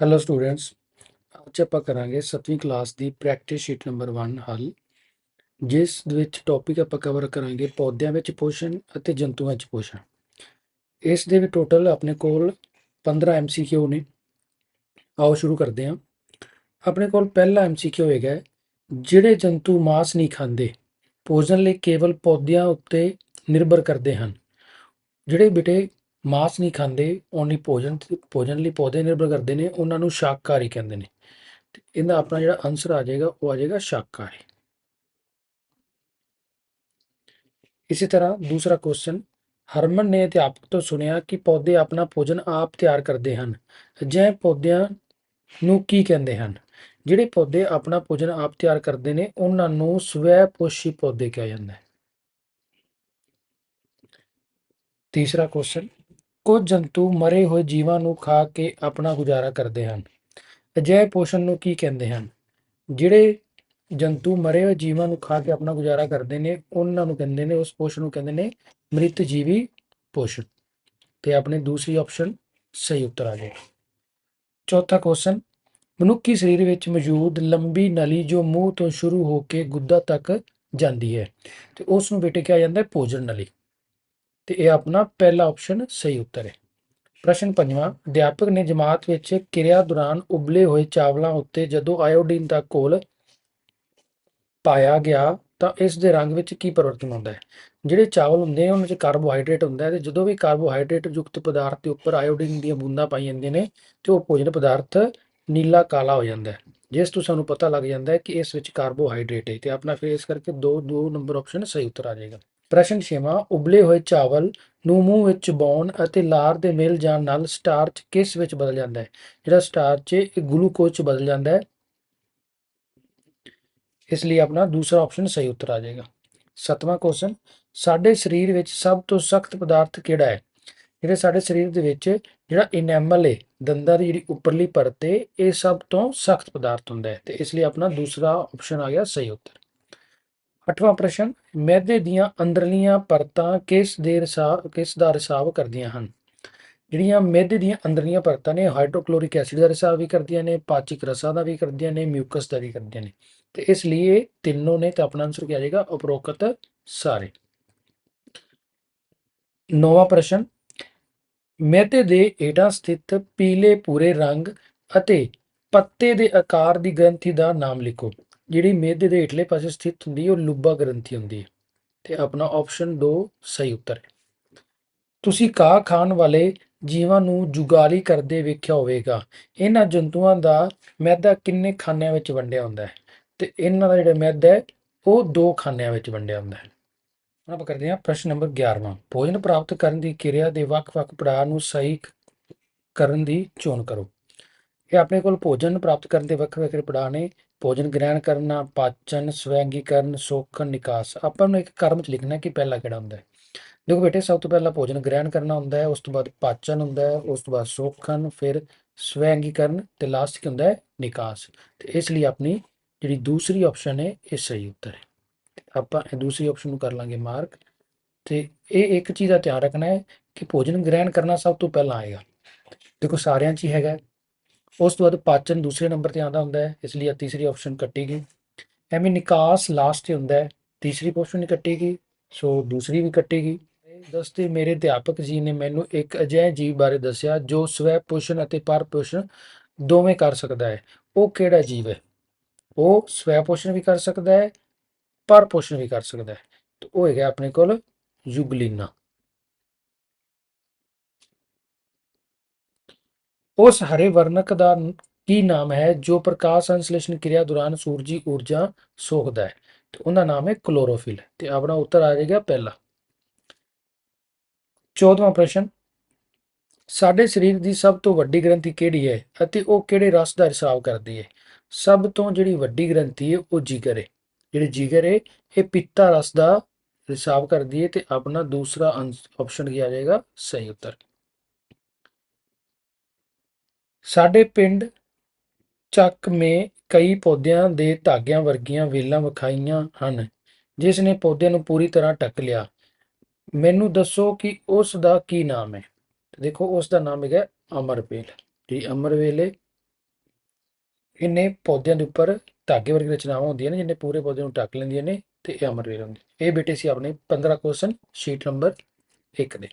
Hello students ਅੱਜ ਆਪਾਂ ਕਰਾਂਗੇ 7ਵੀਂ ਕਲਾਸ ਦੀ ਪ੍ਰੈਕਟਿਸ ਸ਼ੀਟ ਨੰਬਰ 1 ਹੱਲ, ਜਿਸ ਵਿੱਚ ਟੌਪਿਕ ਆਪਾਂ ਕਵਰ ਕਰਾਂਗੇ ਪੌਦਿਆਂ ਵਿੱਚ ਪੋਸ਼ਣ ਅਤੇ ਜੰਤੂਆਂ ਵਿੱਚ ਪੋਸ਼ਣ। ਇਸ ਦੇ ਵਿੱਚ ਟੋਟਲ ਆਪਣੇ ਕੋਲ 15 ਐਮਸੀਕਿਊ ਨੇ। ਆਓ ਸ਼ੁਰੂ ਕਰਦੇ ਹਾਂ। ਆਪਣੇ ਕੋਲ ਪਹਿਲਾ ਐਮਸੀਕਿਊ ਹੈਗਾ ਜਿਹੜੇ ਜੰਤੂ ਮਾਸ ਨਹੀਂ ਖਾਂਦੇ ਭੋਜਨ ਲਈ ਕੇਵਲ ਪੌਦਿਆਂ ਉੱਤੇ ਨਿਰਭਰ ਕਰਦੇ ਹਨ, ਜਿਹੜੇ ਬੇਟੇ ਮਾਸ ਨਹੀਂ ਖਾਂਦੇ, ਓਨਲੀ ਭੋਜਨ ਭੋਜਨ ਲਈ ਪੌਦੇ ਨਿਰਭਰ ਕਰਦੇ ਨੇ, ਉਹਨਾਂ ਨੂੰ ਸ਼ਾਕਾਹਾਰੀ ਕਹਿੰਦੇ ਨੇ। ਤੇ ਇਹਦਾ ਆਪਣਾ ਜਿਹੜਾ ਆਨਸਰ ਆ ਜਾਏਗਾ, ਉਹ ਆ ਜਾਏਗਾ ਸ਼ਾਕਾਹਾਰੀ ਇਸੇ ਤਰ੍ਹਾਂ ਦੂਸਰਾ ਕੁਐਸਚਨ ਹਰਮਨ ਨੇ ਅਧਿਆਪਕ ਤੋਂ ਸੁਣਿਆ ਕਿ ਪੌਦੇ ਆਪਣਾ ਭੋਜਨ ਆਪ ਤਿਆਰ ਕਰਦੇ ਹਨ। ਅਜਿਹੇ ਪੌਦਿਆਂ ਨੂੰ ਕੀ ਕਹਿੰਦੇ ਹਨ? ਜਿਹੜੇ ਪੌਦੇ ਆਪਣਾ ਭੋਜਨ ਆਪ ਤਿਆਰ ਕਰਦੇ ਨੇ, ਉਹਨਾਂ ਨੂੰ ਸਵੈ ਪੋਸ਼ੀ ਪੌਦੇ ਕਿਹਾ ਜਾਂਦਾ ਹੈ। ਤੀਸਰਾ ਕੁਐਸਚਨ ਕੁਝ ਜੰਤੂ ਮਰੇ ਹੋਏ ਜੀਵਾਂ ਨੂੰ ਖਾ ਕੇ ਆਪਣਾ ਗੁਜ਼ਾਰਾ ਕਰਦੇ ਹਨ। ਅਜਿਹੇ ਪੋਸ਼ਣ ਨੂੰ ਕੀ ਕਹਿੰਦੇ ਹਨ? ਜਿਹੜੇ ਜੰਤੂ ਮਰੇ ਹੋਏ ਜੀਵਾਂ ਨੂੰ ਖਾ ਕੇ ਆਪਣਾ ਗੁਜ਼ਾਰਾ ਕਰਦੇ ਨੇ, ਉਹਨਾਂ ਨੂੰ ਕਹਿੰਦੇ ਨੇ, ਉਸ ਪੋਸ਼ਣ ਨੂੰ ਕਹਿੰਦੇ ਨੇ ਮ੍ਰਿਤ ਜੀਵੀ ਪੋਸ਼ਣ। ਤੇ ਆਪਣੇ ਦੂਸਰੀ ਆਪਸ਼ਨ ਸਹੀ ਉੱਤਰ ਆ ਜਾਏਗਾ ਚੌਥਾ ਕੁਐਸਚਨ ਮਨੁੱਖੀ ਸਰੀਰ ਵਿੱਚ ਮੌਜੂਦ ਲੰਬੀ ਨਲੀ ਜੋ ਮੂੰਹ ਤੋਂ ਸ਼ੁਰੂ ਹੋ ਕੇ ਗੁੱਦਾ ਤੱਕ ਜਾਂਦੀ ਹੈ, ਤੇ ਉਸ ਨੂੰ ਬੇਟੇ ਕਿਹਾ ਜਾਂਦਾ ਹੈ ਭੋਜਨ ਨਲੀ। ਤੇ ਇਹ ਆਪਣਾ ਪਹਿਲਾ ਆਪਸ਼ਨ ਸਹੀ ਉੱਤਰ ਹੈ। ਪ੍ਰਸ਼ਨ ਪੰਜਵਾਂ, ਅਧਿਆਪਕ ਨੇ ਜਮਾਤ ਵਿੱਚ ਕਿਰਿਆ ਦੌਰਾਨ ਉਬਲੇ ਹੋਏ ਚਾਵਲਾਂ ਉੱਤੇ ਜਦੋਂ ਆਇਓਡੀਨ ਦਾ ਕੋਲ ਪਾਇਆ ਗਿਆ, ਤਾਂ ਇਸ ਦੇ ਰੰਗ ਵਿੱਚ ਕੀ ਪਰਿਵਰਤਨ ਹੁੰਦਾ ਹੈ? ਜਿਹੜੇ ਚਾਵਲ ਹੁੰਦੇ ਨੇ, ਉਹਨਾਂ ਵਿੱਚ ਕਾਰਬੋਹਾਈਡਰੇਟ ਹੁੰਦਾ ਹੈ ਤੇ ਜਦੋਂ ਵੀ ਕਾਰਬੋਹਾਈਡਰੇਟ ਯੁਕਤ ਪਦਾਰਥ ਦੇ ਉੱਪਰ ਆਇਓਡੀਨ ਦੀਆਂ ਬੂੰਦਾਂ ਪਾਈ ਜਾਂਦੀਆਂ ਨੇ, ਤੇ ਉਹ ਭੋਜਨ ਪਦਾਰਥ ਨੀਲਾ ਕਾਲਾ ਹੋ ਜਾਂਦਾ ਹੈ। ਜਿਸ ਤੋਂ ਸਾਨੂੰ ਪਤਾ ਲੱਗ ਜਾਂਦਾ ਹੈ ਕਿ ਇਸ ਵਿੱਚ ਕਾਰਬੋਹਾਈਡਰੇਟ ਹੈ ਤੇ ਆਪਣਾ ਫਿਰ ਇਸ ਕਰਕੇ ਦੋ ਦੋ ਨੰਬਰ ਆਪਸ਼ਨ ਸਹੀ ਉੱਤਰ ਆ ਜਾਏਗਾ। ਪ੍ਰਸ਼ਨ ਛੇਵਾਂ, ਉਬਲੇ ਹੋਏ ਚਾਵਲ ਨੂੰ ਮੂੰਹ ਵਿੱਚ ਚਬਾਉਣ ਅਤੇ ਲਾਰ ਦੇ ਮਿਲ ਜਾਣ ਨਾਲ ਸਟਾਰਚ ਕਿਸ ਵਿੱਚ ਬਦਲ ਜਾਂਦਾ ਹੈ? ਜਿਹੜਾ ਸਟਾਰਚ ਹੈ, ਇਹ ਗਲੂਕੋਜ਼ ਚ ਬਦਲ ਜਾਂਦਾ ਹੈ। ਇਸ ਲਈ ਆਪਣਾ ਦੂਸਰਾ ਆਪਸ਼ਨ ਸਹੀ ਉੱਤਰ ਆ ਜਾਏਗਾ। ਸਤਵਾਂ ਕੁਐਸਚਨ ਸਾਡੇ ਸਰੀਰ ਵਿੱਚ ਸਭ ਤੋਂ ਸਖਤ ਪਦਾਰਥ ਕਿਹੜਾ ਹੈ? ਜਿਹੜੇ ਸਾਡੇ ਸਰੀਰ ਦੇ ਵਿੱਚ ਜਿਹੜਾ ਇਨੈਮਲ ਹੈ, ਦੰਦਾਂ ਦੀ ਜਿਹੜੀ ਉੱਪਰਲੀ ਪਰਤ ਹੈ, ਇਹ ਸਭ ਤੋਂ ਸਖਤ ਪਦਾਰਥ ਹੁੰਦਾ ਹੈ। ਤੇ ਇਸ ਲਈ ਆਪਣਾ ਦੂਸਰਾ ਆਪਸ਼ਨ ਆ ਗਿਆ ਸਹੀ ਉੱਤਰ। ਅੱਠਵਾਂ ਪ੍ਰਸ਼ਨ, ਮੈਦੇ ਦੀਆਂ ਅੰਦਰਲੀਆਂ ਪਰਤਾਂ ਕਿਸ ਦੇ ਰਿਸਾਵ ਕਿਸ ਦਾ ਰਿਸਾਵ ਕਰਦੀਆਂ ਹਨ? ਜਿਹੜੀਆਂ ਮੈਦੇ ਦੀਆਂ ਅੰਦਰਲੀਆਂ ਪਰਤਾਂ ਨੇ, ਹਾਈਡਰੋਕਲੋਰਿਕ ਐਸਿਡ ਦਾ ਰਿਸਾਵ ਵੀ ਕਰਦੀਆਂ ਨੇ, ਪਾਚਕ ਰਸਾਂ ਦਾ ਵੀ ਕਰਦੀਆਂ ਨੇ, ਮਿਊਕਸ ਦਾ ਵੀ ਕਰਦੀਆਂ ਨੇ। ਤੇ ਇਸ ਲਈ ਇਹ ਤਿੰਨੋਂ ਨੇ, ਤਾਂ ਆਪਣਾ ਆਨਸਰ ਕੀ ਆ ਜਾਏਗਾ, ਉਪਰੋਕਤ ਸਾਰੇ। ਨੌਵਾਂ ਪ੍ਰਸ਼ਨ, ਮੈਦੇ ਦੇ ਹੇਠਾਂ ਸਥਿਤ ਪੀਲੇ ਪੂਰੇ ਰੰਗ ਅਤੇ ਪੱਤੇ ਦੇ ਆਕਾਰ ਦੀ ਗ੍ਰੰਥੀ ਦਾ ਨਾਮ ਲਿਖੋ। ਜਿਹੜੀ ਮਿਹਦੇ ਦੇ ਹੇਠਲੇ ਪਾਸੇ ਸਥਿਤ ਹੁੰਦੀ ਹੈ, ਉਹ ਲੁੱਬਾ ਗ੍ਰੰਥੀ ਹੁੰਦੀ ਹੈ ਤੇ ਆਪਣਾ ਆਪਸ਼ਨ 2 ਸਹੀ ਉੱਤਰ ਹੈ। ਤੁਸੀਂ ਘਾਹ ਖਾਣ ਵਾਲੇ ਜੀਵਾਂ ਨੂੰ ਜੁਗਾਲੀ ਕਰਦੇ ਵੇਖਿਆ ਹੋਵੇਗਾ। ਇਹਨਾਂ ਜੰਤੂਆਂ ਦਾ ਮੈਦਾ ਕਿੰਨੇ ਖਾਨਿਆਂ ਵਿੱਚ ਵੰਡਿਆ ਹੁੰਦਾ ਹੈ? ਤੇ ਇਹਨਾਂ ਦਾ ਜਿਹੜਾ ਮੈਦਾ ਹੈ, ਉਹ ਦੋ ਖਾਨਿਆਂ ਵਿੱਚ ਵੰਡਿਆ ਹੁੰਦਾ ਹੈ। ਹੁਣ ਆਪਾਂ ਕਰਦੇ ਹਾਂ ਪ੍ਰਸ਼ਨ ਨੰਬਰ 11ਵਾਂ ਭੋਜਨ ਪ੍ਰਾਪਤ ਕਰਨ ਦੀ ਕਿਰਿਆ ਦੇ ਵੱਖ-ਵੱਖ ਪੜਾਅ ਨੂੰ ਸਹੀ ਕਰਨ ਦੀ ਚੋਣ ਕਰੋ। ਇਹ ਆਪਣੇ ਕੋਲ ਭੋਜਨ ਪ੍ਰਾਪਤ ਕਰਨ ਦੇ ਵੱਖ ਵੱਖਰੇ ਪੜਾਅ ਨੇ ਭੋਜਨ ਗ੍ਰਹਿਣ ਕਰਨਾ, ਪਾਚਨ, ਸਵੈਗੀਕਰਨ ਸੋਖਣ ਨਿਕਾਸ, ਆਪਾਂ ਨੂੰ ਇੱਕ ਕਰਮ ਚ ਲਿਖਣਾ ਕਿ ਪਹਿਲਾ ਕਿਹੜਾ ਹੁੰਦਾ ਹੈ। ਦੇਖੋ ਬੇਟੇ, ਸਭ ਤੋਂ ਪਹਿਲਾਂ ਭੋਜਨ ਗ੍ਰਹਿਣ ਕਰਨਾ ਹੁੰਦਾ ਹੈ, ਉਸ ਤੋਂ ਬਾਅਦ ਪਾਚਨ ਹੁੰਦਾ ਹੈ, ਉਸ ਤੋਂ ਬਾਅਦ ਸੋਖਣ ਫਿਰ ਸਵੈਗੀਕਰਨ ਤੇ ਲਾਸਟ ਕੀ ਹੁੰਦਾ ਹੈ? ਨਿਕਾਸ। ਤੇ ਇਸ ਲਈ ਆਪਣੀ ਜਿਹੜੀ ਦੂਸਰੀ ਆਪਸ਼ਨ ਹੈ, ਇਹ ਸਹੀ ਉੱਤਰ ਹੈ। ਆਪਾਂ ਇਹ ਦੂਸਰੀ ਆਪਸ਼ਨ ਨੂੰ ਕਰ ਲਾਂਗੇ ਮਾਰਕ ਤੇ ਇਹ ਇੱਕ ਚੀਜ਼ ਦਾ ਧਿਆਨ ਰੱਖਣਾ ਹੈ ਕਿ ਭੋਜਨ ਗ੍ਰਹਿਣ ਕਰਨਾ ਸਭ ਤੋਂ ਪਹਿਲਾਂ ਆਏਗਾ। ਦੇਖੋ ਸਾਰਿਆਂ 'ਚ ਹੀ ਹੈਗਾ ਉਸ ਤੋਂ ਬਾਅਦ ਪਾਚਨ ਦੂਸਰੇ ਨੰਬਰ ਤੇ ਆਉਂਦਾ ਹੁੰਦਾ ਹੈ, ਇਸ ਲਈ ਇਹ ਤੀਸਰੀ ਆਪਸ਼ਨ ਕੱਟੀ ਗਈ ਐਵੇਂ ਨਿਕਾਸ ਲਾਸਟ ਤੇ ਹੁੰਦਾ ਹੈ, ਤੀਸਰੀ ਆਪਸ਼ਨ ਕੱਟੀ ਗਈ ਸੋ ਦੂਸਰੀ ਵੀ ਕੱਟੀ ਗਈ ਦੱਸਦੇ ਮੇਰੇ ਅਧਿਆਪਕ ਜੀ ਨੇ ਮੈਨੂੰ ਇੱਕ ਅਜਿਹੇ ਜੀਵ ਬਾਰੇ ਦੱਸਿਆ, ਜੋ ਸਵੈ ਪੋਸ਼ਣ ਅਤੇ ਪਰ ਪੋਸ਼ਣ ਦੋਵੇਂ ਕਰ ਸਕਦਾ ਹੈ। ਉਹ ਕਿਹੜਾ ਜੀਵ ਹੈ? ਉਹ ਸਵੈ ਪੋਸ਼ਣ ਵੀ ਕਰ ਸਕਦਾ ਹੈ, ਪਰ ਪੋਸ਼ਣ ਵੀ ਕਰ ਸਕਦਾ ਹੈ। ਤੇ ਉਹ ਹੈਗਾ ਆਪਣੇ ਕੋਲ ਯੁਗਲੀਨਾ। ਉਸ ਹਰੇ ਵਰਣਕ ਦਾ ਕੀ ਨਾਮ ਹੈ ਜੋ ਪ੍ਰਕਾਸ਼ ਸੰਸਲੇਸ਼ਣ ਕਿਰਿਆ ਦੌਰਾਨ ਸੂਰਜੀ ਊਰਜਾ ਸੋਖਦਾ ਹੈ? ਤੇ ਉਹਦਾ ਨਾਮ ਹੈ ਕਲੋਰੋਫਿਲ। ਤੇ ਆਪਣਾ ਉੱਤਰ ਆ ਜਾਏਗਾ ਪਹਿਲਾ। 14ਵਾਂ ਪ੍ਰਸ਼ਨ। ਸਾਡੇ ਸਰੀਰ ਦੀ ਸਭ ਤੋਂ ਵੱਡੀ ਗ੍ਰੰਥੀ ਕਿਹੜੀ ਹੈ ਅਤੇ ਉਹ ਕਿਹੜੇ ਰਸ ਦਾ ਰਿਸਾਵ ਕਰਦੀ ਹੈ? ਸਭ ਤੋਂ ਜਿਹੜੀ ਵੱਡੀ ਗ੍ਰੰਥੀ ਹੈ ਉਹ ਜਿਗਰ ਹੈ। ਜਿਹੜੀ ਜਿਗਰ ਹੈ, ਇਹ ਪਿੱਤਾ ਰਸ ਦਾ ਰਿਸਾਵ ਕਰਦੀ ਹੈ ਤੇ ਆਪਣਾ ਦੂਸਰਾ ਆਪਸ਼ਨ ਕੀ ਆ ਜਾਏਗਾ? ਸਹੀ ਉੱਤਰ। ਸਾਡੇ ਪਿੰਡ ਚੱਕ ਮੇ ਕਈ ਪੌਦਿਆਂ ਦੇ ਧਾਗਿਆਂ ਵਰਗੀਆਂ ਵੇਲਾਂ ਵਿਖਾਈਆਂ ਹਨ, ਜਿਸ ਨੇ ਪੌਦਿਆਂ ਨੂੰ ਪੂਰੀ ਤਰ੍ਹਾਂ ਢੱਕ ਲਿਆ। ਮੈਨੂੰ ਦੱਸੋ ਕਿ ਉਸ ਦਾ ਕੀ ਨਾਮ ਹੈ? ਦੇਖੋ, ਉਸ ਦਾ ਨਾਮ ਹੈਗਾ ਅਮਰਪੇਲ ਜਿਹੜੀ ਅਮਰ ਵੇਲੇ ਇਹਨੇ ਪੌਦਿਆਂ ਦੇ ਉੱਪਰ ਧਾਗੇ ਵਰਗੀ ਰਚਨਾਵਾਂ ਹੁੰਦੀਆਂ ਨੇ, ਜਿਹਨੇ ਪੂਰੇ ਪੌਦੇ ਨੂੰ ਢੱਕ ਲੈਂਦੀਆਂ ਨੇ ਤੇ ਇਹ ਅਮਰਵੇਲ ਹੁੰਦੀ ਇਹ ਬੇਟੇ ਸੀ ਆਪਣੇ 15 ਕੁਐਸਚਨ ਸ਼ੀਟ ਨੰਬਰ 1 ਦੇ।